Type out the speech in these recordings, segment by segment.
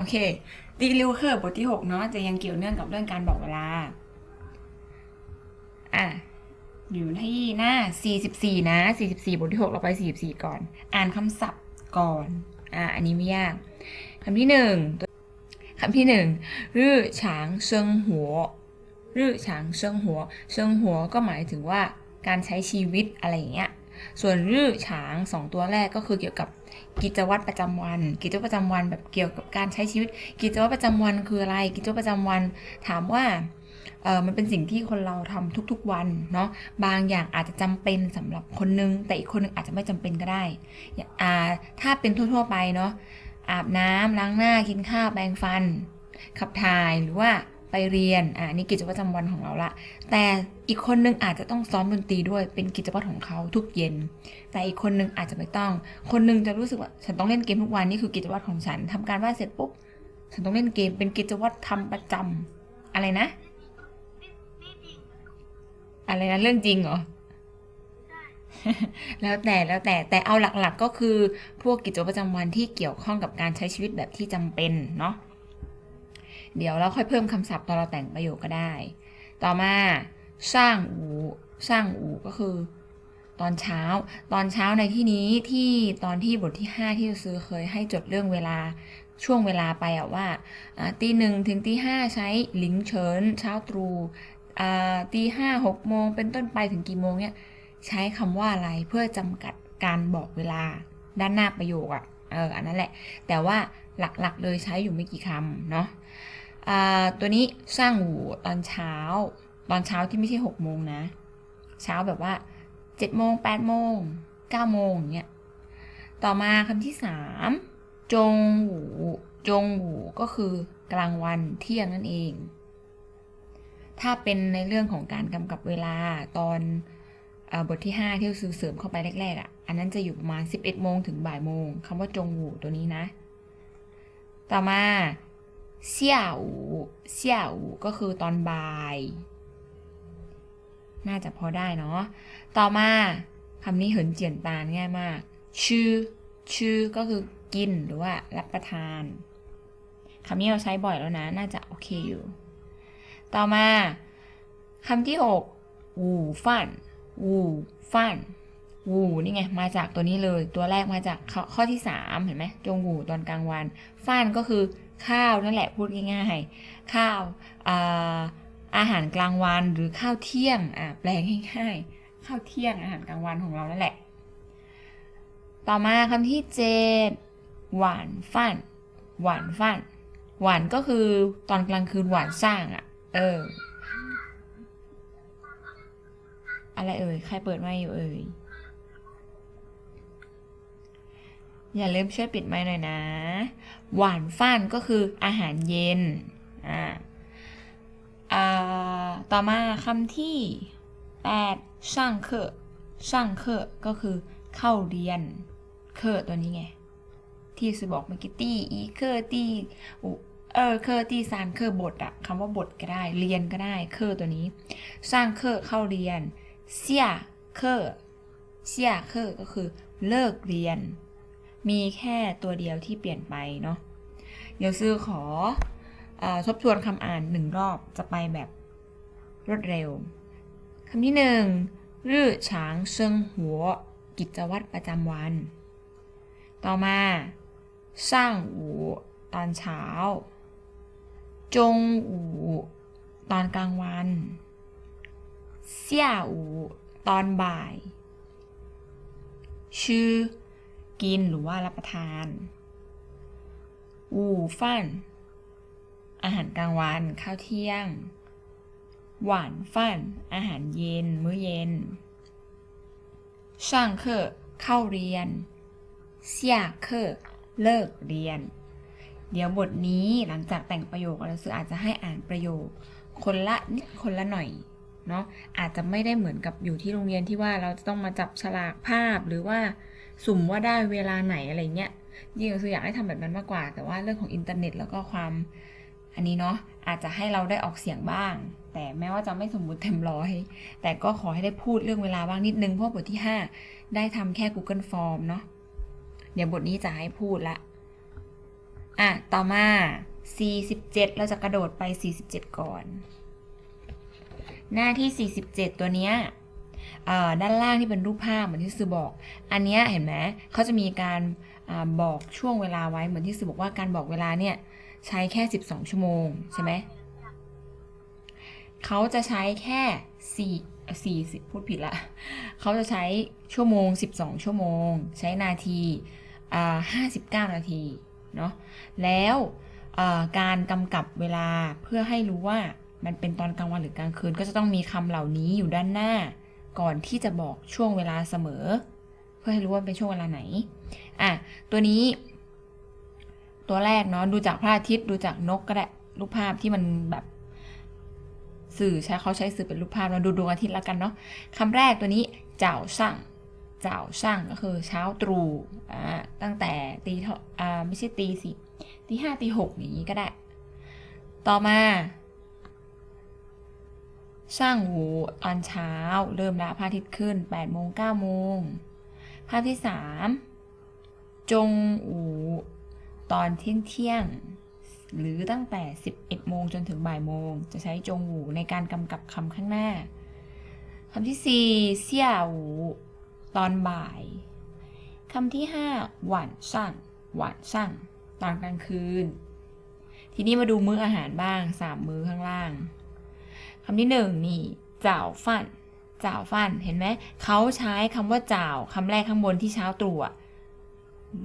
โอเคตีริวเคอร์บทที่หกเนาะจะยังเกี่ยวเนื่องกับเรื่องการบอกเวลา อะ อยู่ที่หน้า 44 นะ 44 บทที่ 6 เราไป 44 ก่อน อ่านคำศัพท์ก่อน อะ อันนี้ไม่ยากคำที่หนึ่งคำที่หนึ่งรื่อฉางเซิงหัวรื่อฉางเซิงหัวเซิงหัวก็หมายถึงว่าการใช้ชีวิตอะไรอย่างเงี้ย ส่วนรื่อฉางสองตัวแรกก็คือเกี่ยวกับกิจวัตรประจำวัน กิจวัตรประจำวันแบบเกี่ยวกับการใช้ชีวิต กิจวัตรประจำวันคืออะไร กิจวัตรประจำวันถามว่าเออมันเป็นสิ่งที่คนเราทำทุกๆวันเนาะบางอย่างอาจจะจำเป็นสำหรับคนนึง แต่อีกคนนึงอาจจะไม่จำเป็นก็ได้อ่าถ้าเป็นทั่วๆไปเนาะอาบน้ำล้างหน้ากินข้าวแปรงฟัน ขับถ่ายหรือว่า ไปเรียนอ่านี่กิจวัตรประจำวันของเราละ แต่อีกคนนึงอาจจะต้องซ้อมดนตรีด้วยเป็นกิจวัตรของเขาทุกเย็น แต่อีกคนนึงอาจจะไม่ต้อง คนนึงจะรู้สึกว่าฉันต้องเล่นเกมทุกวันนี่คือกิจวัตรของฉันทำการบ้านเสร็จปุ๊บฉันต้องเล่นเกมเป็นกิจวัตรทำประจำอะไรนะ อะไรนะเรื่องจริงเหรอแล้วแต่แล้วแต่แต่เอาหลักๆก็คือพวกกิจวัตรประจำวันที่เกี่ยวข้องกับการใช้ชีวิตแบบที่จำเป็นเนาะ เดี๋ยวเราค่อยเพิ่มคำศัพท์ตอนเราแต่งประโยคก็ได้ ต่อมาสร้างอูสร้างอูก็คือ ตอนเช้า ตอนเช้าในที่นี้ที่ตอนที่บทที่ 5 ที่เราซื้อเคยให้จดเรื่องเวลาช่วงเวลาไปอะว่าตีหนึ่งถึงตีห้าใช้หลิงเฉินเช้าตรู่ตีห้าหกโมงเป็นต้นไปถึงกี่โมงเนี่ยใช้คำว่าอะไรเพื่อจำกัดการบอกเวลาด้านหน้าประโยคอะ่ะเอออันนั้นแหละ แต่ว่า หลักๆเลยใช้อยู่ไม่กี่คำเนาะตัวนี้สร้างหูตอนเช้า ตอนเช้าที่ไม่ใช่หกโมงนะ เช้าแบบว่าเจ็ดโมงแปดโมงเก้าโมงเงี้ยต่อมาคำที่สามจงหูจงหูก็คือกลางวันเที่ยงนั่นเอง ถ้าเป็นในเรื่องของการกำกับเวลาตอนอบทที่ 5 ที่ซื้อเสริมเข้าไปแรกๆอะ อันนั้นจะอยู่ประมาณ 11 โมงถึงบ่ายโมงคำว่าจงหูตัวนี้นะ ต่อมาเสี่ยอูเสี่ยอูก็คือตอนบ่าย น่าจะพอได้เนาะ ต่อมาคำนี้เหินเจียนตาง่ายมาก ชื่อ ชื่อก็คือกินหรือว่ารับประทาน คำนี้เราใช้บ่อยแล้วนะ น่าจะโอเคอยู่ ต่อมาคำที่6วูฟันวูฟัน วูนี่ไงมาจากตัวนี้เลยตัวแรกมาจากข้อขอที่สามเห็นไหมจงวูตอนกลางวันฟันก็คือข้าวนั่นแหละพูดง่ายๆ ข้าวอาอาหารกลางวันหรือข้าวเที่ยงอะแปลง่ายๆ ข้าวเที่ยงอาหารกลางวันของเรานั่นแหละ ต่อมาคำที่เจ็ดหวานฟันหวานฟันหวานก็คือตอนกลางคืนหวานสร้างอะเอออะไรเอ่ยใครเปิดไมค์อยู่เอ่ย อย่าลืมช่วยปิดไมค์หน่อยนะ หวานฟ้านก็คืออาหารเย็น อ่า อ่า ต่อมาคำที่แปดช่างเคอช่างเคอก็คือเข้าเรียน เคอตัวนี้ไง ที่สบอกเมื่อกี้ตี้อีเคอร์ตี้อุเออเคอร์ตี้ซานเคอร์บทอะคำว่าบทก็ได้ เรียนก็ได้ เคอร์ตัวนี้ สร้างเคอร์เข้าเรียน เสียเคอร์เสียเคอร์ก็คือเลิกเรียน มีแค่ตัวเดียวที่เปลี่ยนไปเนาะเดี๋ยวซื้อขออทบทวนคำอ่านหนึ่งรอบจะไปแบบรวดเร็วคำที่หนึ่งรื่อฉางเซิงหัว กิจวัตรประจำวัน ต่อมาสร้างอูตอนเช้า จงอูตอนกลางวันเสี่ยอูตอนบ่าย ชื่อ กินหรือว่ารับประทานอูฟันอาหารกลางวันข้าวเที่ยง หวานฟันอาหารเย็น มื้อเย็นช่างเคอเข้าเรียนเสียเคอเลิกเรียน เดี๋ยวบทนี้หลังจากแต่งประโยคเราซื้ออาจจะให้อ่านประโยค คนละนิดคนละหน่อยเนาะอาจจะไม่ได้เหมือนกับอยู่ที่โรงเรียนที่ว่าเราจะต้องมาจับฉลากภาพหรือว่า สุ่มว่าได้เวลาไหนอะไรเงี้ยยิ่งเราออยากให้ทำแบบนั้นมากกว่า แต่ว่าเรื่องของอินเทอร์เน็ตแล้วก็ความอันนี้เนาะอาจจะให้เราได้ออกเสียงบ้าง แต่แม้ว่าจะไม่สมบูรณ์เต็มร้อย แต่ก็ขอให้ได้พูดเรื่องเวลาบ้างนิดนึง เพราะบทที่ 5 ได้ทำแค่ Google Form เนาะเดี๋ยวบทนี้จะให้พูดละอะ ต่อมา 47 เราจะกระโดดไป 47 ก่อน หน้าที่ 47 ตัวเนี้ย ด้านล่างที่เป็นรูปภาพเหมือนที่สื่อบอก อันเนี้ยเห็นไหมเขาจะมีการอบอกช่วงเวลาไว้เหมือนที่สื่อบอกว่าการบอกเวลาเนี่ยใช้แค่ 12 ชั่วโมงใช่ไหมเขาจะใช้แค่สี่สี่สิพูดผิดละ เขาจะใช้ชั่วโมง 12 ชั่วโมง ใช้นาทีา59 นาทีเนาะ แล้วการกำกับเวลาเพื่อให้รู้ว่ามันเป็นตอนกลางวันหรือกลางคืน ก็จะต้องมีคำเหล่านี้อยู่ด้านหน้า ก่อนที่จะบอกช่วงเวลาเสมอ เพื่อให้รู้ว่าเป็นช่วงเวลาไหน อะ ตัวนี้ ตัวแรกเนาะดูจากพระอาทิตย์ดูจากนกก็ได้รูปภาพที่มันแบบสื่อใช้เขาใช้สื่อเป็นรูปภาพเราดูดวงอาทิตย์แล้วกันเนาะคำแรกตัวนี้เจ้าช่างเจ้าช่างก็คือเช้าตรู่อ่าตั้งแต่ตีเทอ่าไม่ใช่ตีสิตีห้าตีหกอย่างนี้ก็ได้ ต่อมา ช่างหูตอนเช้า เริ่มละพระอาทิตย์ขึ้น8โมง9โมงภาพที่สามจงอูตอนเที่ยงเที่ยง หรือตั้งแต่ 11 โมงจนถึงบ่ายโมง จะใช้จงหูในการกำกับคำข้างหน้าคำที่สี่เสี่ยหูตอนบ่ายคำที่ห้าหวานสั่งหวานสั่งตอนกลางคืน ทีนี้มาดูมื้ออาหารบ้างสามมื้อข้างล่าง คำที่หนึ่งนี่จ่าวฟันจ่าวฟันเห็นไหมเขาใช้คำว่าจ่าวคำแรกข้างบนที่เช้าตรู่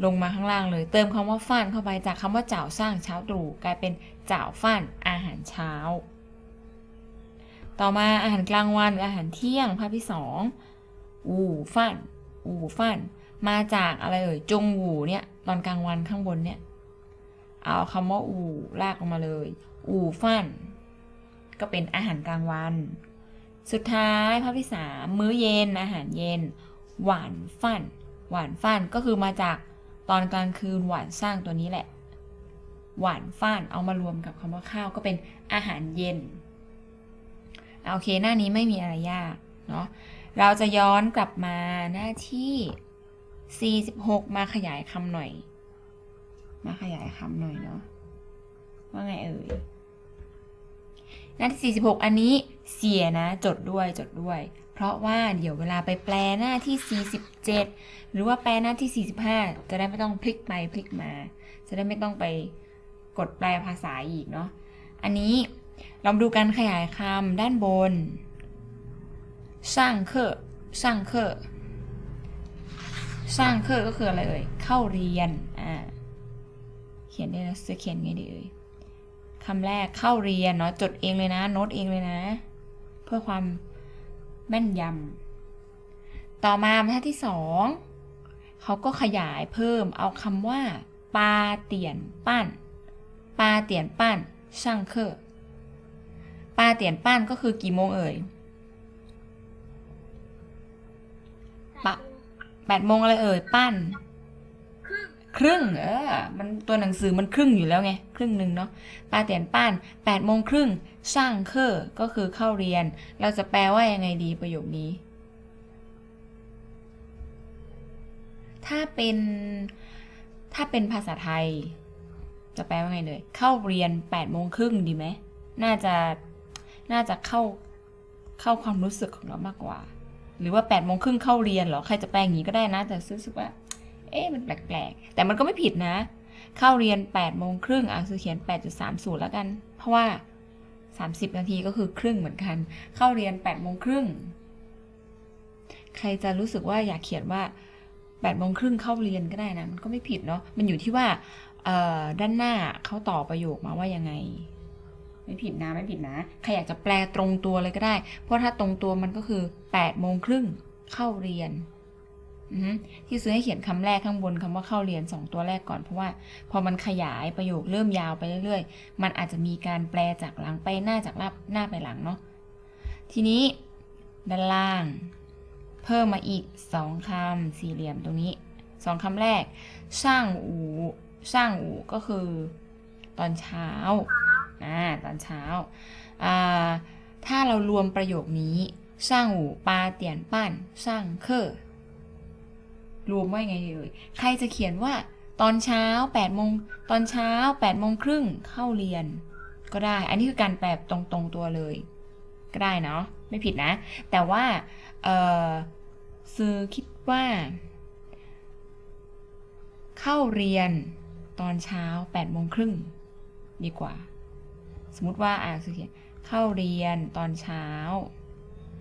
ลงมาข้างล่างเลย เติมคำว่าฟันเข้าไปจากคำว่าจ่าวสร้างเช้าตรู่กลายเป็นจ่าวฟันอาหารเช้า ต่อมาอาหารกลางวันหรืออาหารเที่ยงภาพที่สองอู่ฟันอู่ฟันมาจากอะไรเอ่ยจงหู่เนี่ยตอนกลางวันข้างบนเนี่ยเอาคำว่าอู่ลากออกมาเลย อู่ฟัน ก็เป็นอาหารกลางวัน สุดท้ายภาพที่สามมื้อเย็นอาหารเย็น หวานฟันหวานฟันก็คือมาจากตอนกลางคืนหวานสร้างตัวนี้แหละ หวานฟันเอามารวมกับคำว่าข้าวก็เป็นอาหารเย็นโอเคหน้านี้ไม่มีอะไรยากเนาะเราจะย้อนกลับมาหน้าที่ 46 มาขยายคำหน่อย มาขยายคำหน่อยเนาะว่าไงเอ่ย หน้าที่ 46 อันนี้เสียนะ จดด้วยจดด้วย เพราะว่าเดี๋ยวเวลาไปแปลหน้าที่ 47 หรือว่าแปลหน้าที่ 45 จะได้ไม่ต้องพลิกไปพลิกมา จะได้ไม่ต้องไปกดแปลภาษาอีกเนาะอันนี้เราดูการขยายคำด้านบนช่างเคอช่างเคอช่างเคอก็คืออะไรเอ่ยเข้าเรียนอ่าเขียนได้แล้วจะเขียนไงดีเอ่ย คำแรกเข้าเรียนเนาะจดเองเลยนะโน้ตเองเลยนะ เพื่อความแม่นยำต่อมาบรรทัดที่สองเขาก็ขยายเพิ่มเอาคำว่า ปาเตียนปั้น ปาเตียนปั้นช่างเคอปาเตียนปั้นก็คือกี่โมงเอ่ยปะแปดโมงอะไรเอ่ย ปั้น ครึ่งเออมันตัวหนังสือมันครึ่งอยู่แล้วไง ครึ่งหนึ่งเนาะปาเตียนป้านแปดโมงครึ่งช่างเคอก็คือเข้าเรียน เราจะแปลว่ายังไงดีประโยคนี้ ถ้าเป็นถ้าเป็นภาษาไทย จะแปลว่าไงเลย เข้าเรียนแปดโมงครึ่งดีไหมน่าจะน่าจะเข้าเข้าความรู้สึกของเรามากกว่า หรือว่าแปดโมงครึ่งเข้าเรียนเหรอใครจะแปลอย่างนี้ก็ได้นะ แต่รู้สึกว่า เอ๊ะมันแปลกๆ แต่มันก็ไม่ผิดนะ เข้าเรียน8โมงครึ่งอะคือเขียน 8.30 แล้วกัน เพราะว่า 30 นาทีก็คือครึ่งเหมือนกัน เข้าเรียน8โมงครึ่ง ใครจะรู้สึกว่าอยากเขียนว่า8โมงครึ่งเข้าเรียนก็ได้นะ มันก็ไม่ผิดเนาะ มันอยู่ที่ว่าด้านหน้าเขาต่อประโยคมาว่ายังไง ไม่ผิดนะไม่ผิดนะ ใครอยากจะแปลตรงตัวเลยก็ได้ เพราะถ้าตรงตัวมันก็คือ8โมงครึ่งเข้าเรียน ที่ซื้อให้เขียนคำแรกข้างบนคำว่าเข้าเรียน 2 ตัวแรกก่อนเพราะว่า พอมันขยายประโยคเริ่มยาวไปเรื่อยๆ มันอาจจะมีการแปลจากหลังไปหน้าจากหน้าหน้าไปหลังเนาะทีนี้ด้านล่าง เพิ่มมาอีก 2คำสี่เหลี่ยมตรงนี้สองคำแรก ช่างอูช่างอูก็คือ ตอนเช้าอ่าตอนเช้าอ่าถ้าเรารวมประโยคนี้ช่างอูปาเตียนปั้นช่างเคอ รวมว่าไงเอ่ยใครจะเขียนว่าตอนเช้า8โมงตอนเช้า8โมงครึ่งเข้าเรียน ก็ได้ อันนี้คือการแปลตรงๆตัวเลย ก็ได้เนาะไม่ผิดนะ แต่ว่าเออซื้อคิดว่า เข้าเรียนตอนเช้า8โมงครึ่งดีกว่า สมมติว่าอ่าซื้อเขียนเข้าเรียนตอนเช้า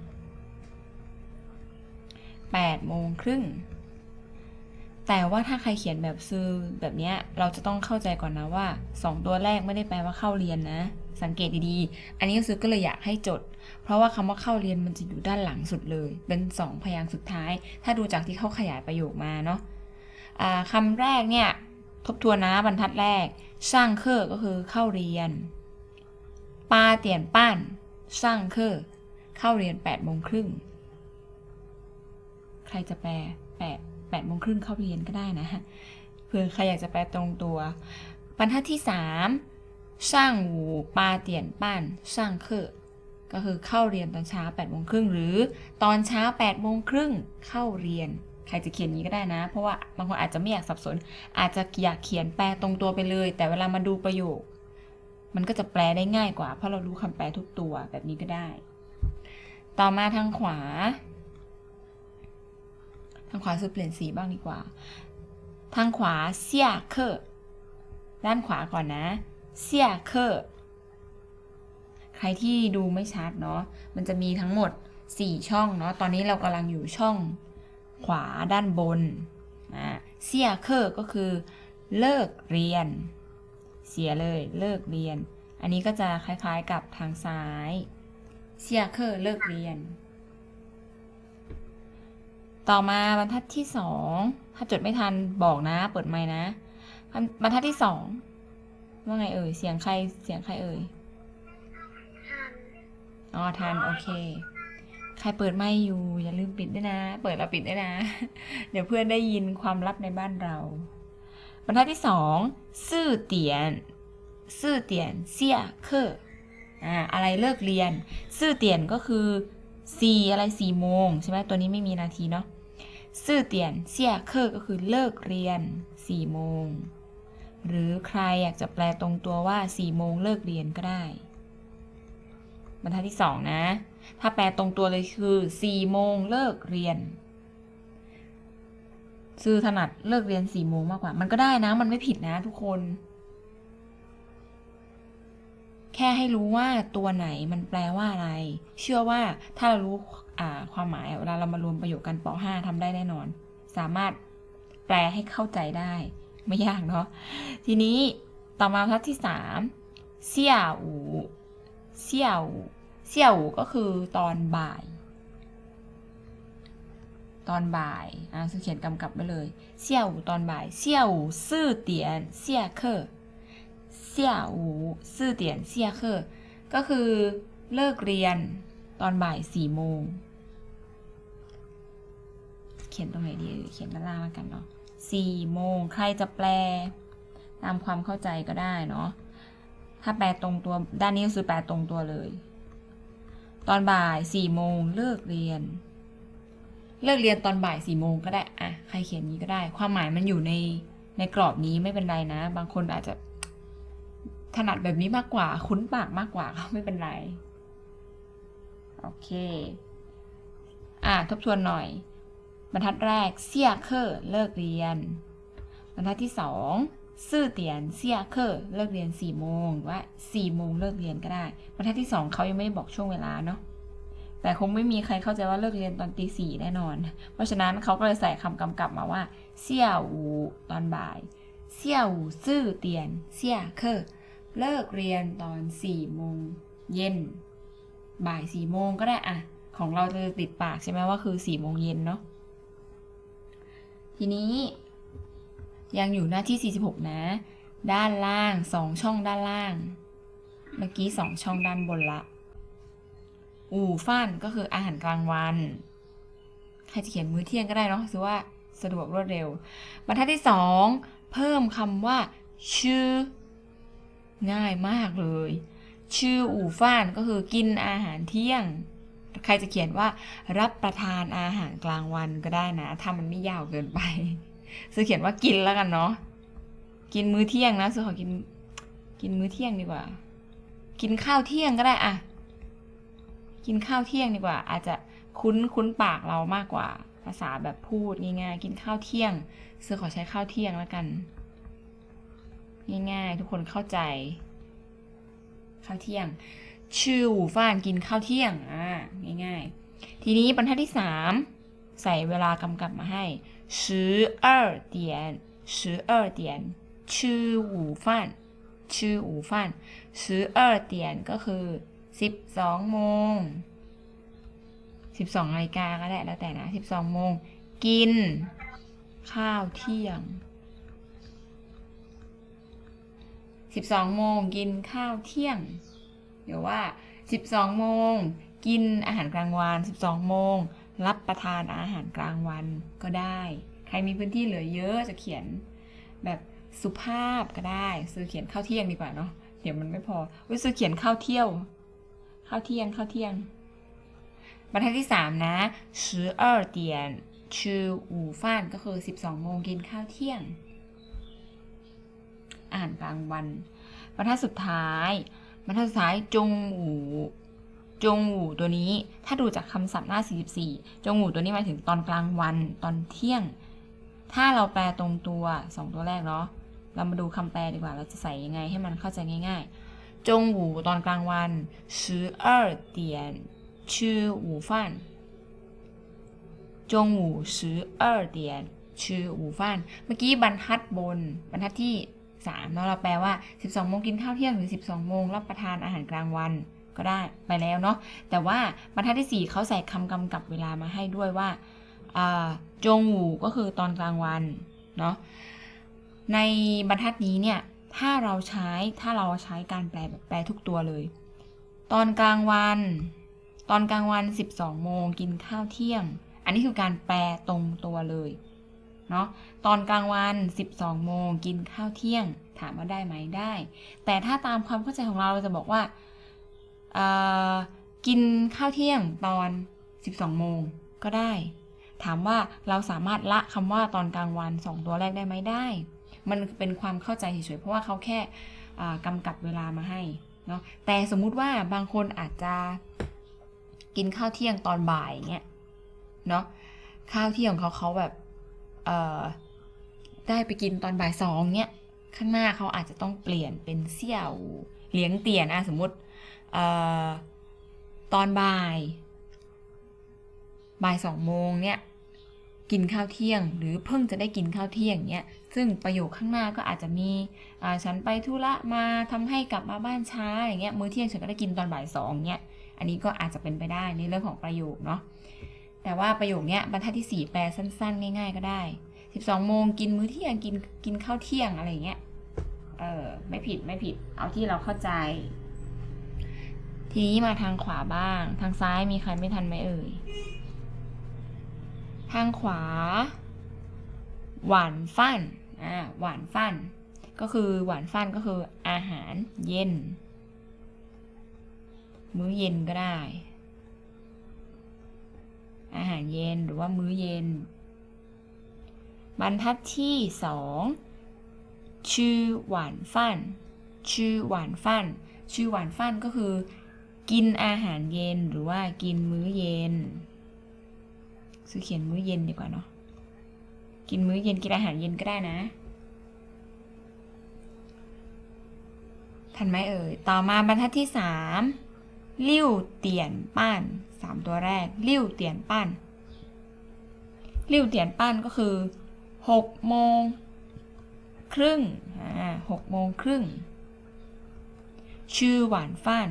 8โมงครึ่ง แต่ว่าถ้าใครเขียนแบบซื้อแบบเนี้ยเราจะต้องเข้าใจก่อนนะว่า 2 ตัวแรกไม่ได้แปลว่าเข้าเรียนนะ สังเกตดีๆ อันนี้ซื้อก็เลยอยากให้จด เพราะว่าคำว่าเข้าเรียนมันจะอยู่ด้านหลังสุดเลย เป็น 2 พยางค์สุดท้าย ถ้าดูจากที่เขาขยายประโยคมาเนาะอ่าคำแรกเนี่ยทบทวนนะบรรทัดแรกช่างเคอก็คือเข้าเรียนปาเตียนป้านช่างเคอเข้าเรียน8ปดโมงครึ่งใครจะแปลแปด แปดโมงครึ่งเข้าเรียนก็ได้นะเผื่อใครอยากจะแปลตรงตัว บรรทัดที่สามช่างหูปาเตียนป้านช่างเคอก็คือเข้าเรียนตอนเช้า8ปดโมงครึ่งหรือตอนเช้า8ปดโมงครึ่งเข้าเรียน ใครจะเขียนนี้ก็ได้นะ เพราะว่าบางคนอาจจะไม่อยากสับสน อาจจะอยากเขียนแปลตรงตัวไปเลย แต่เวลามาดูประโยค มันก็จะแปลได้ง่ายกว่า เพราะเรารู้คำแปลทุกตัวแบบนี้ก็ได้ ต่อมาทางขวา ทางขวาคือเปลี่ยนสีบ้างดีกว่า ทางขวาเซียเคอด้านขวาก่อนนะเซียเคอใครที่ดูไม่ชัดเนาะ มันจะมีทั้งหมด 4 ช่องเนาะ ตอนนี้เรากำลังอยู่ช่องขวาด้านบนอ่าเซียเคอก็คือเลิกเรียน เสียเลยเลิกเรียน อันนี้ก็จะคล้ายๆกับทางซ้ายเซียเคอร์เลิกเรียน ต่อมาบรรทัดที่สองถ้าจดไม่ทันบอกนะ เปิดไมค์นะบรรบรรทัดที่สองว่าไงเอ่ย เสียงใครเสียงใครเอ่ยทันอ๋อทันโอเค ใครเปิดไมค์อยู่ อย่าลืมปิดด้วยนะ เปิดแล้วปิดด้วยนะ เดี๋ยวเพื่อนได้ยินความลับในบ้านเรา บรรทัดที่สองซื่อเตียนซื่อเตียนเสี่ยเคออ่าอะไรเลิกเรียน ซื่อเตียนก็คือ สี่อะไรสี่โมงใช่ไหมตัวนี้ไม่มีนาทีเนาะซื่อเตียนเสี่ยเคอก็คือเลิกเรียนสี่โมง หรือใครอยากจะแปลตรงตัวว่าสี่โมงเลิกเรียนก็ได้ บรรทัดที่สองนะ ถ้าแปลตรงตัวเลยคือสี่โมงเลิกเรียนซื้อถนัดเลิกเรียนสี่โมงมากกว่า มันก็ได้นะ มันไม่ผิดนะทุกคน แค่ให้รู้ว่าตัวไหนมันแปลว่าอะไร เชื่อว่าถ้าเรารู้ความหมายเวลาเรามารวมประโยคกันป .5 ทำได้แน่นอน สามารถแปลให้เข้าใจได้ ไม่ยากเนาะทีนี้ต่อมาบรรทัดที่สามเสี่ยอูเสี่ยอูเสี่ยอูก็คือตอนบ่าย ตอนบ่ายอ่าเขียนกำกับไว้เลยเสี่ยอูตอนบ่ายเสี่ยอูสี่เตียนเสี่ยเคอ เสี่ยอูสี่อเตียนเสี่ยเคอก็คือเลิกเรียนตอนบ่ายสี่โมง เขียนตรงไหนดี เขียนด้านล่างแล้วกันเนาะสี่โมง ใครจะแปล ตามความเข้าใจก็ได้เนาะ ถ้าแปลตรงตัวด้านนี้ก็คือแปลตรงตัวเลย ตอนบ่ายสี่โมงเลิกเรียน เลิกเรียนตอนบ่ายสี่โมงก็ได้อะใครเขียนนี้ก็ได้ ความหมายมันอยู่ในในกรอบนี้ไม่เป็นไรนะ บางคนอาจจะ ถนัดแบบนี้มากกว่า คุ้นปากมากกว่าก็ไม่เป็นไร โอเค อะทบทวนหน่อย บรรทัดแรกเสี่ยเคอร์เลิกเรียน บรรทัดที่สองซื่อเตียนเสี่ยเคอร์เลิกเรียนสี่โมงว่าสี่โมงเลิกเรียนก็ได้ บรรทัดที่สองเขายังไม่ได้บอกช่วงเวลาเนาะแต่คงไม่มีใครเข้าใจว่าเลิกเรียนตอนตีสี่แน่นอน เพราะฉะนั้นเขาก็เลยใส่คำกำกับมาว่าเสี่ยอูตอนบ่าย เสี่ยอูซื่อเตียนเสี่ยเคอร์ เลิกเรียนตอนสี่โมงเย็น บ่ายสี่โมงก็ได้อะของเราจะติดปากใช่ไหมว่าคือสี่โมงเย็นเนาะ ทีนี้ ยังอยู่หน้าที่ 46 นะ ด้านล่างสองช่องด้านล่าง เมื่อกี้สองช่องด้านบนละ อู่ฟั่นก็คืออาหารกลางวัน ใครจะเขียนมื้อเที่ยงก็ได้เนาะถือว่าสะดวกรวดเร็ว บรรทัดที่สองเพิ่มคำว่าชื่อ ง่ายมากเลย ชื่ออู่ฟ่านก็คือกินอาหารเที่ยง ใครจะเขียนว่ารับประทานอาหารกลางวันก็ได้นะ ถ้ามันไม่ยาวเกินไปจะเขียนว่ากินแล้วกันเนาะกินมื้อเที่ยงนะซื้อขอกิน กินมื้อเที่ยงดีกว่า กินข้าวเที่ยงก็ได้อะกินข้าวเที่ยงดีกว่า อาจจะคุ้นคุ้นปากเรามากกว่า ภาษาแบบพูดง่ายๆกินข้าวเที่ยงซื้อขอใช้ข้าวเที่ยงแล้วกัน ง่ายๆ ทุกคนเข้าใจ ข้าวเที่ยง ชื่อหูฟ้านกินข้าวเที่ยง อ่า ง่ายๆ ทีนี้บรรทัดที่สามใส่เวลากำกับมาให้十二点十二点吃午饭吃午饭十二点ก็คือสิบสองโมงสิบสองนาฬิกาก็ได้แล้วแต่นะสิบสองโมง กิน ข้าวเที่ยง 12 โมงกินข้าวเที่ยงเดี๋ยวว่า 12 โมงกินอาหารกลางวัน 12 โมงรับประทานอาหารกลางวันก็ได้ ใครมีพื้นที่เหลือเยอะจะเขียนแบบสุภาพก็ได้ ซื้อเขียนข้าวเที่ยงดีกว่าเนาะ เดี๋ยวมันไม่พอวิซื้อเขียนข้าวเที่ยว ข้าวเที่ยงข้าวเที่ยง บรรทัดที่สามนะชื่อเออเตียนชื่ออูฟานก็คือ 12 โมงกินข้าวเที่ยง อาหารกลางวัน บรรทัดสุดท้าย บรรทัดสุดท้ายจงหูจงหูตัวนี้ ถ้าดูจากคำศัพท์หน้า 44 จงหูตัวนี้หมายถึงตอนกลางวันตอนเที่ยง ถ้าเราแปลตรงตัวสองตัวแรกเนาะ เรามาดูคำแปลดีกว่า เราจะใส่ยังไงให้มันเข้าใจง่ายๆ จงหูตอนกลางวัน十二点吃午饭จงหู十二点吃午饭เมื่อกี้บรรทัดบน บรรทัดที่ สามเนาะเราแปลว่า 12โมงกินข้าวเที่ยงหรือ 12โมงรับประทานอาหารกลางวันก็ได้ไปแล้วเนาะแต่ว่าบรรทัดที่ 4เขาใส่คำกำกับเวลามาให้ด้วยว่าอ่าจงหูก็คือตอนกลางวันเนาะในบรรทัดนี้เนี่ยถ้าเราใช้ถ้าเราใช้การแปลแบบแปลทุกตัวเลย ตอนกลางวัน ตอนกลางวัน 12 โมงกินข้าวเที่ยง อันนี้คือการแปลตรงตัวเลย เนาะตอนกลางวัน 12 โมงกินข้าวเที่ยง ถามว่าได้ไหมได้ แต่ถ้าตามความเข้าใจของเราเราจะบอกว่ากินข้าวเที่ยงตอน 12 โมงก็ได้ ถามว่าเราสามารถละคำว่าตอนกลางวัน 2 ตัวแรกได้ไหมได้ มันเป็นความเข้าใจเฉยๆเพราะว่าเขาแค่อ่ากำกับเวลามาให้เนาะแต่สมมุติว่าบางคนอาจจะกินข้าวเที่ยงตอนบ่ายเงี้ยเนาะข้าวเที่ยงของเขาเขาแบบ ได้ไปกินตอนบ่ายสองเนี้ยข้างหน้าเขาอาจจะต้องเปลี่ยนเป็นเสี่ยวเลี้ยงเตียนะสมมติออตอนบ่าย บ่ายสองโมงเนี่ยกินข้าวเที่ยง หรือเพิ่งจะได้กินข้าวเที่ยงเนี้ยซึ่งประโยคข้างหน้าก็อาจจะมีฉันไปธุระมาทำให้กลับมาบ้านช้าอย่างเงี้ยมื้อเที่ยงฉันก็ได้กินตอนบ่ายสองเนี้ยอันนี้ก็อาจจะเป็นไปได้ในเรื่องของประโยคเนาะ แต่ว่าประโยคเนี้ยบรรทัดที่ 4 แปลสั้น ๆ ง่าย ๆ ก็ได้ 12 โมงกินมื้อเที่ยงกินกินข้าวเที่ยงอะไรเงี้ย เออไม่ผิดไม่ผิด เอาที่เราเข้าใจ ทีนี้มาทางขวาบ้าง ทางซ้ายมีใครไม่ทันไหมเอ่ย ทางขวา หวานฟันอ่าหวานฟัน ก็คือหวานฟันก็คืออาหารเย็น มื้อเย็นก็ได้ อาหารเย็นหรือว่ามื้อเย็น บรรทัดที่สองชื่อหวานฟันชื่อหวานฟันชื่อหวานฟันก็คือ กินอาหารเย็นหรือว่ากินมื้อเย็นซื้อเขียนมื้อเย็นดีกว่าเนาะกินมื้อเย็นกินอาหารเย็นก็ได้นะทันไหมเอ่ย ต่อมาบรรทัดที่สามลิ้วเตียนป้าน สามตัวแรกลิ้วเตียนปั้นลิ้วเตียนปั้นก็คือหกโมงครึ่งอ่าหกโมงครึ่งชื่อหวานฟ้าน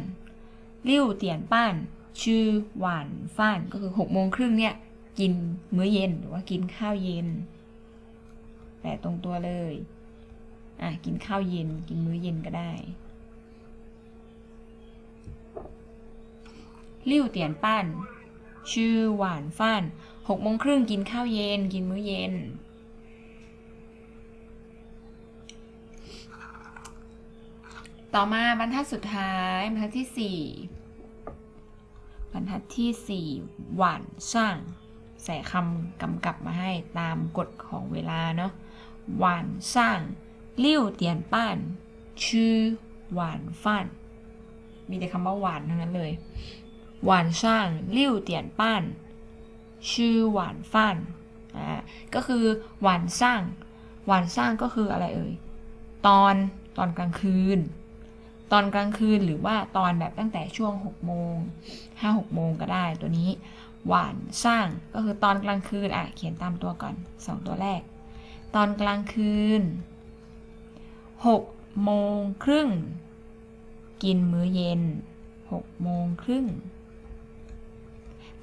ลิ้วเตียนปั้นชื่อหวานฟ้านก็คือหกโมงครึ่งเนี่ยกินมื้อเย็นหรือว่ากินข้าวเย็นแปะตรงตัวเลย อะ กินข้าวเย็น กินมื้อเย็นก็ได้ ลิ้วเตียนปั้น ชื่อหวานฟันหกโมงครึ่งกินข้าวเย็น กินมื้อเย็น ต่อมาบรรทัดสุดท้าย บรรทัดที่สี่บรรทัดที่สี่หวานช่างใส่คำกำกับมาให้ตามกฎของเวลาเนาะหวานช่างลิ้วเตียนปั้นชื่อหวานฟันมีแต่คำว่าหวานเท่านั้นเลย หวานช่างลิ้วเตียนป้านชื่อหวานฟ้านอ่าก็คือหวานสร้าง หวานสร้างก็คืออะไรเอ่ยตอนตอนกลางคืน ตอนกลางคืนหรือว่าตอนแบบตั้งแต่ช่วง6โมง5 6โมงก็ได้ตัวนี้ หวานสร้างก็คือตอนกลางคืนอะเขียนตามตัวก่อน 2 ตัวแรก ตอนกลางคืน6โมงครึ่งกินมื้อเย็น6โมงครึ่ง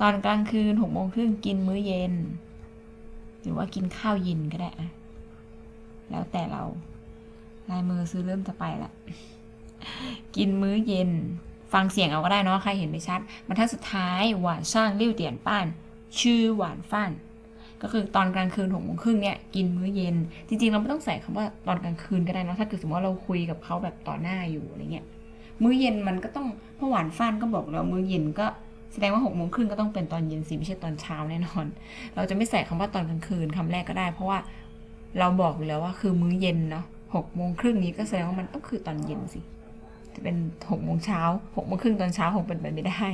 ตอนกลางคืน6โมงครึ่งกินมื้อเย็น หรือว่ากินข้าวเย็นก็ได้อะแล้วแต่เรา ลายมือซื้อเริ่มจะไปละ กินมื้อเย็น ฟังเสียงเอาก็ได้เนาะใครเห็นไม่ชัดบรรทัดสุดท้ายหวานช่างริ้วเตียนป้าน ชื่อหวานฟ้านก็คือตอนกลางคืนหกโมงครึ่งเนี่ยกินมื้อเย็น จริงๆ เราไม่ต้องใส่คำว่าตอนกลางคืนก็ได้นอะถ้าเกิดสมมติว่าเราคุยกับเขาแบบต่อหน้าอยู่อะไรเงี้ยมื้อเย็นมันก็ต้องเพราะหวานฟ้านก็บอกแล้วมื้อเย็นก็ แสดงว่าหกโมงครึ่งก็ต้องเป็นตอนเย็นสิไม่ใช่ตอนเช้าแน่นอน เราจะไม่ใส่คำว่าตอนกลางคืนคำแรกก็ได้ เพราะว่าเราบอกอยู่แล้วว่าคือมื้อเย็นเนาะหกโมงครึ่งนี้ก็แสดงว่ามันต้องคือตอนเย็นสิ จะเป็นหกโมงเช้าหกโมงครึ่งตอนเช้าคงเป็นไปไม่ได้